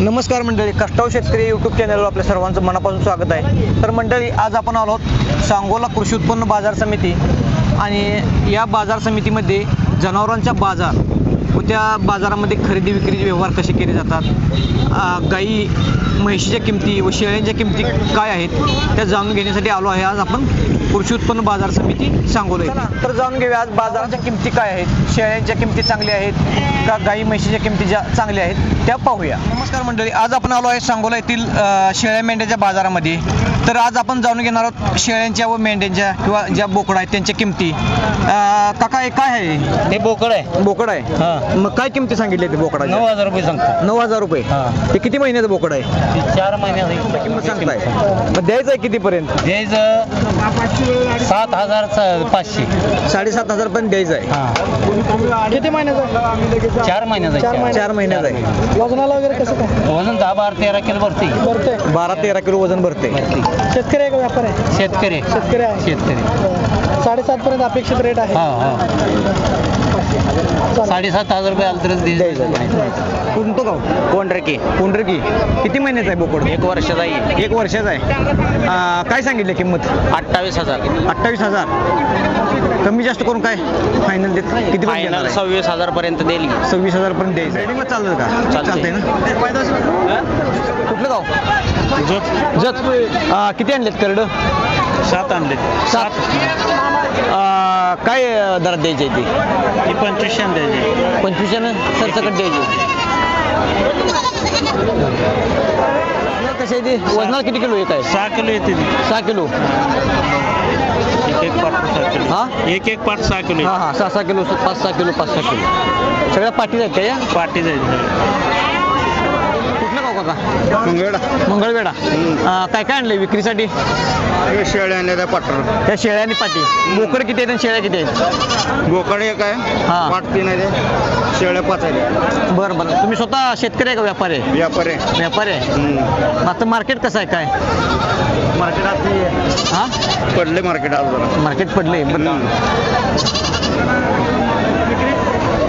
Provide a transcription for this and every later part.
नमस्कार मंडळी कष्टाव शेतकरी यूट्यूब चॅनलवर आपल्या सर्वांचं मनापासून स्वागत आहे. तर मंडळी आज आपण आलो आहोत सांगोला कृषी उत्पन्न बाजार समिती आणि या बाजार समितीमध्ये जनावरांचा बाजार त्या बाजारामध्ये खरेदी विक्रीचे व्यवहार कसे केले जातात? गाई म्हशीच्या किमती व शेळ्यांच्या किमती काय आहेत? त्या जाणून घेण्यासाठी आलो आहे. आज आपण कृषी उत्पन्न बाजार समिती सांगोला. तर जाणून घेऊया आज बाजाराच्या किमती काय आहेत? शेळ्यांच्या किमती चांगल्या आहेत का गाई म्हशीच्या किमती ज्या चांगल्या आहेत त्या पाहूया. नमस्कार मंडळी आज आपण आलो आहे सांगोला येथील शेळ्या मेंढ्याच्या बाजारामध्ये. तर आज आपण जाणून घेणार आहोत शेळ्यांच्या व मेंढ्यांच्या किंवा ज्या बोकड आहेत त्यांच्या किमती. काका हे काय आहे? हे बोकड आहे. बोकड आहे. हा. मग काय किमती सांगितली ते नऊ बोकडाची हजार रुपये सांगतो. नऊ हजार रुपये. हा. ते किती महिन्याचं बोकड आहे? ती चार महिन्याचा किंमत सांगताय? मग द्यायचं आहे कितीपर्यंत? द्यायचं सात हजार स- पाचशे. साडेसात हजार पर्यंत द्यायचं आहे. हा. किती महिन्याचं चार महिन्याचा चार चार. महिन्याचं आहे. वजनाला वगैरे कसं काय? वजन दहा बारा तेरा किलो भरते. भरतंय बारा तेरा किलो वजन भरते. भरते. शेतकरी आहे का व्यापार आहे? शेतकरी शेतकरी आहे. शेतकरी साडेसात पर्यंत अपेक्षित रेट आहे. हा हा. साडेसात हजार रुपये आलं तरच द्यायचं कोणतं गाव? कोंढरकी. कोंढरकी. किती महिन्याचं आहे बोकड? एक वर्षाचा आहे. एक वर्षाचा आहे. आ, काय सांगितलं किंमत? अठ्ठावीस हजार. अठ्ठावीस हजार. कमी जास्त करून काय? फायनल देत किती फायनल? सव्वीस हजार पर्यंत देईल. सव्वीस हजार पर्यंत द्यायचं रेडिंगला चालतं का? चालतंय. ना? जत आ, किती आणलेत करड? सात आणले. सात. आ, काय दरात द्यायची आहे ती? ही पंचवीसशे द्यायचे पंचवीसशेनं सरसकट द्यायची. कशी आहे ती? वजनाला किती किलो एक आहे सहा किलो येते सहा किलो. एक एक पाठ सहा किलो. हा? एक एक पाठ सहा किलो हा हा. सहा सहा किलो पाच सहा किलो पाच सहा किलो. सगळ्या पाठीच आहेत का या? पाठी जायचं कुठलं गाव काका मंगळा मंगळवेढा आ, काय काय आणलंय विक्रीसाठी? शेळ्या आणल्या पाटर त्या शेळ्या आणि पाटी. बोकड किती आहेत आणि शेळ्या किती आहेत? बोकड एक आहे. हा. पाट तीन आहे. शेळ्या पाच आहे बरं बरं. तुम्ही स्वतः शेतकरी आहे का व्यापारी आहे? व्यापार आहे. व्यापारी आहे? हम्म. आता मार्केट कसं आहे काय? मार्केट आता हा पडले मार्केट आज जरा. मार्केट पडले बरं.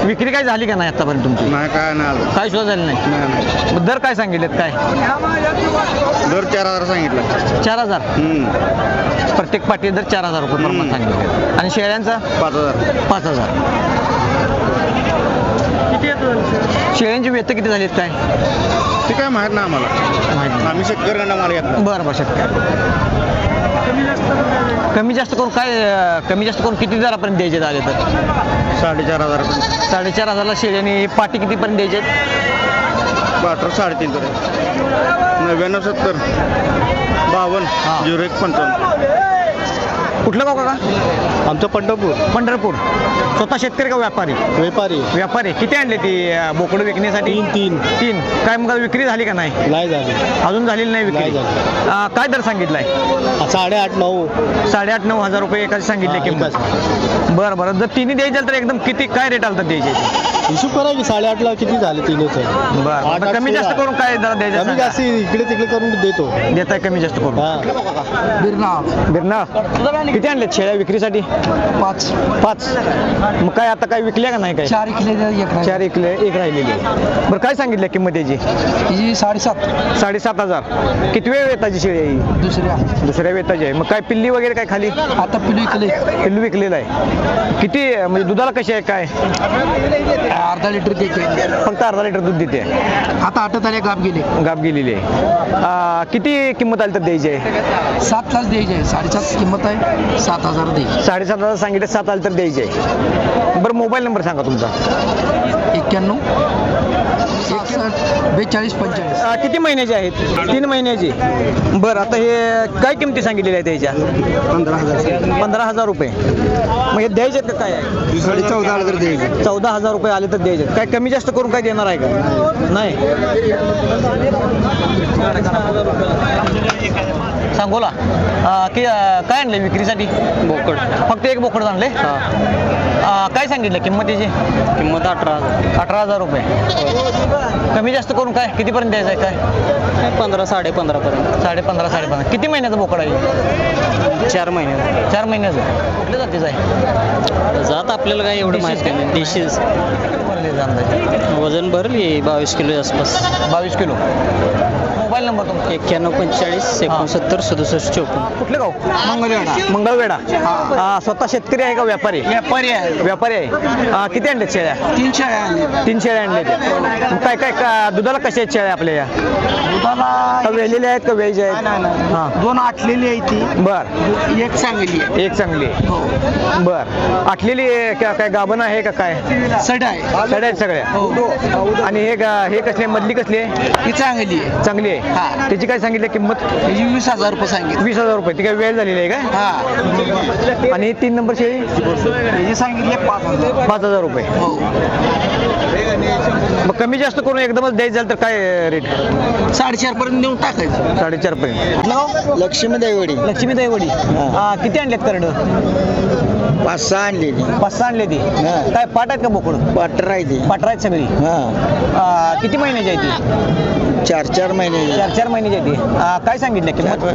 विक्री काय झाली का नाही आतापर्यंत तुमची? नाही काय नाही आलं काय सुद्धा झाली नाही? नाही, नाही. मग दर काय सांगितलेत काय? दर चार हजार सांगितलं. चार हजार? हम्म. प्रत्येक पाटी दर चार हजार रुपये प्रमाण हम्म. सांगितले आणि शेळ्यांचा? पाच हजार. पाच हजार. शेळ्यांची वेत किती झालीत काय? ते काय माहीत नाही आम्हाला. माहिती नाही. आम्ही शेतकऱ्यांना माल घेतला बरं बरं शेतकरी. कमी जास्त करून काय कमी जास्त करून किती दरापर्यंत द्यायचे आले तर? साडेचार हजार. साडेचार हजारला शेळ्याने पाटी कितीपर्यंत द्यायचे पाटर साडेतीन तर नव्याण्णव सत्तर. बावन्न. झिरो एक पंचावन्न. कुठलं गाव काका? आमचं पंढरपूर. पंढरपूर. स्वतः शेतकरी का व्यापारी? व्यापारी. व्यापारी. किती आणले ती बोकडं विकण्यासाठी? तीन तीन. तीन. काय मग विक्री झाली का नाही? नाही झाले. अजून झालेली नाही विक्री? नाही अं, काय दर सांगितलाय? साडेआठ नऊ. साडेआठ नऊ हजार रुपये एकाची सांगितले हा, किंमत. बरं बरं. जर तिन्ही द्यायचे तर एकदम किती काय रेट आला तर द्यायचे? हिशोब करा की साडेआठला किती झाले तीनच बरं मग कमी. जास्त करून काय दर द्यायचं कमी जास्त. इकडे तिकडे करून देतो. देताय कमी जास्त करून. हा. बिरणा किती आणले शेळ्या विक्रीसाठी? पाच. पाच. मग काय आता काय विकल्या का नाही काय? चार इकले एक राहिले. चार इकले एक राहिलेली आहे. बरं काय सांगितलं किंमत याची? ही साडेसात. साडेसात हजार. किती वेळ वेताची शेळी आहे ही? दुसऱ्या. दुसऱ्या वेताची आहे. मग काय पिल्ली वगैरे काय खाली? आता पिलू इकले पिल्लू विकलेलं आहे. किती म्हणजे दुधाला कशी आहे काय? अर्धा लिटर केक फक्त अर्धा लिटर दूध देते. आता आटत आले गाप गेले. गाप गेलेली आहे. आ, किती किंमत आली तर द्यायची आहे? सात तास द्यायचे आहे. साडेसात किंमत आहे सात हजार द्यायची साडेसात हजार सांगितलं सात आली तर द्यायची आहे. बरं मोबाईल नंबर सांगा तुमचा. एक्क्याण्णव एकसष्ट बेचाळीस पंचेचाळीस. आ, किती महिन्याची आहेत तीन महिन्याची. बरं आता हे काय किमती सांगितलेल्या आहेत त्याच्या? पंधरा हजार. पंधरा हजार रुपये. मग हे द्यायचे आहेत का काय? आहे साडे चौदा हजार द्यायचे चौदा हजार रुपये आले तर द्यायचे. काय कमी जास्त करून काय देणार आहे का? नाही. सांगोला की काय आणले विक्रीसाठी? बोकड. फक्त एक बोकड आणले काय सांगितलं किंमत त्याची किंमत अठरा हजार. अठरा हजार रुपये. कमी जास्त करून काय? कितीपर्यंत द्यायचं आहे काय? पंधरा साडे पंधरा पर्यंत साडे पंधरा साडे पंधरा किती महिन्याचा बोकड आहे? चार महिने चार महिन्याचं कुठल्या जातीचं आहे? जात आपल्याला काय एवढं माहिती नाही. डिशेस अंदाजे? वजन भरली बावीस किलो आसपास बावीस किलो. मोबाईल नंबर तुमचा? एक्क्याण्णव पंचेचाळीस एकोणसत्तर सदुसष्ट चौपन्न. कुठलं गाव? मंगळवेढा. मंगळवेढा. हा, स्वतः शेतकरी आहे का व्यापारी? व्यापारी आहे. व्यापारी आहे. हा, किती आणलेत शेळ्या? तीन शेळ्या आणल्या तीन शेळ्या आणले काय काय का दुधाला कशा आहेत शेळ्या आपल्या या? दुधाला वेलेल्या आहेत का वेज आहेत? नाही, नाही, नाही. हा. दोन आटलेली आहे ती. बर. एक चांगली आहे. एक चांगली आहे. हो. बर. आटलेली आहे का काय गाभण आहे का काय? सड आहे. सड्या आहेत सगळ्या. हो. आणि हे गा- हे कसली? मधली कसली आहे? ही चांगली आहे. चांगली आहे. हा. त्याची काय सांगितली किंमत? त्याची वीस हजार रुपये सांगितलं. वीस हजार रुपये. ती काय वेळ झालेली आहे का? हा. आणि तीन नंबर शेळी? त्याची सांगितली पाच हजार. पाच हजार रुपये. हो. मग कमी जास्त करून एकदमच द्यायचं झालं तर काय रेट साडेचार पर्यंत नेऊन टाकायचं. साडेचार पर्यंत. लक्ष्मी दैवडी लक्ष्मी दैवडी हा, किती आणलेत करड पाच सहा आणलेली. पाच सहा आणले ती हा. काय पाट आहेत का बोकड? क्वार्टर आहे ती पाटर आहेत सगळी? हा. आ, किती महिन्याची आहे ती? चार चार महिने चार चार महिन्याची आहे ती काय सांगितलं किंमत?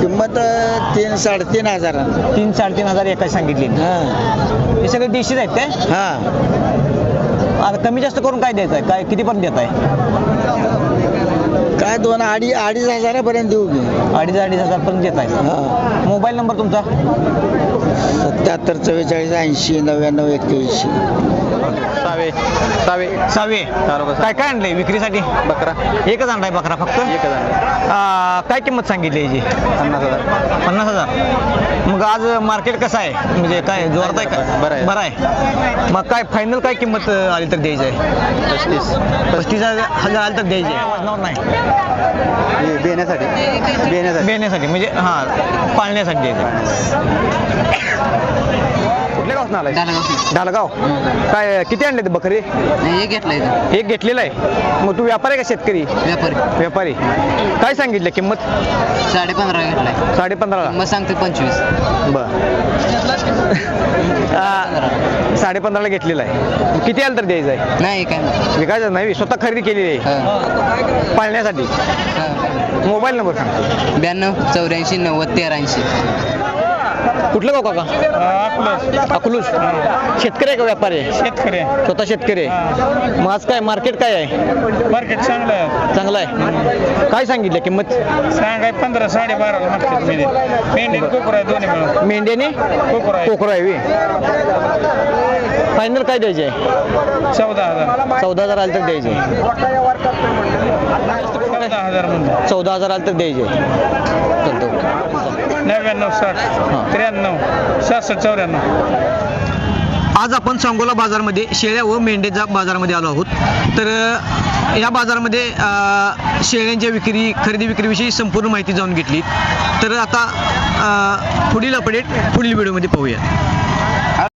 किंमत अं, तीन साडेतीन हजार. तीन साडेतीन हजार एकाच सांगितली. हा. हे सगळे डिशेस आहेत काय हा. आता कमी जास्त करून काय द्यायचं आहे काय कितीपर्यंत देत आहे काय दोन अडीच अडीच हजारापर्यंत देऊ की अडीच अडीच हजार पर्यंत देत आहे हा. मोबाईल नंबर तुमचा? सत्याहत्तर चव्वेचाळीस ऐंशी नव्याण्णव एक्क्याऐंशी. सावे. सावे. सावे. काय काय आणलंय विक्रीसाठी? बकरा. एकच आणलाय बकरा फक्त? एक हजार आ, काय किंमत सांगितली याची? पन्नास हजार. पन्नास हजार. मग आज मार्केट कसं आहे? म्हणजे काय जोरात आहे का? बरं आहे. बरं आहे. मग काय फायनल काय किंमत अ, आली तर द्यायची आहे? पस्तीस. पस्तीस हजार आली तर द्यायची आहे. वाजणार नाही. देण्यासाठी. देण्यासाठी. बेण्यासाठी म्हणजे हां पाळण्यासाठी द्यायचं गावात आलाय डालगाव काय किती आणले ते बकरी? एक घेतला इथं. एक घेतलेला आहे? मग तू व्यापारी का शेतकरी? व्यापारी. व्यापारी. काय सांगितलं किंमत? साडे पंधरा घेतलाय. साडे पंधराला मग सांगते पंचवीस. बर. साडे पंधराला घेतलेला आहे. किती आलं तर द्यायचं आहे? नाही काय नाही. विकायचं नाही स्वतः खरेदी केलेली आहे. पाळण्यासाठी. मोबाईल नंबर सांग. ब्याण्णव चौऱ्याऐंशी नव्वद तेरा ऐंशी कुठलं गाव काका? अकलूज. शेतकरी आहे का व्यापारी? आहे शेतकरी. स्वतः शेतकरी आहे. मग आज काय मार्केट काय आहे? मार्केट चांगलं आहे. चांगलं आहे. काय सांगितलं किंमत? सांगाय पंधरा साडे बाराला मार्केट मेंढी कोकर आहे दोन्ही मिळून मेंढ्याने कोकर आहे. कोकरा आहे फायनल काय द्यायचे चौदा हजार. चौदा हजार आले तर द्यायचे चौदा हजार चौदा हजार आले तर द्यायचे. चालतं नव्याण्णव साठ त्र्याण्णव सहासष्ट चौऱ्याण्णव. आज आपण सांगोला बाजारमध्ये शेळ्या व मेंढ्याच्या बाजारामध्ये आलो आहोत. तर अ, या बाजारामध्ये अ, शेळ्यांच्या विक्री खरेदी विक्रीविषयी संपूर्ण माहिती जाणून घेतली. तर आता अ, पुढील अपडेट पुढील व्हिडिओमध्ये पाहूया.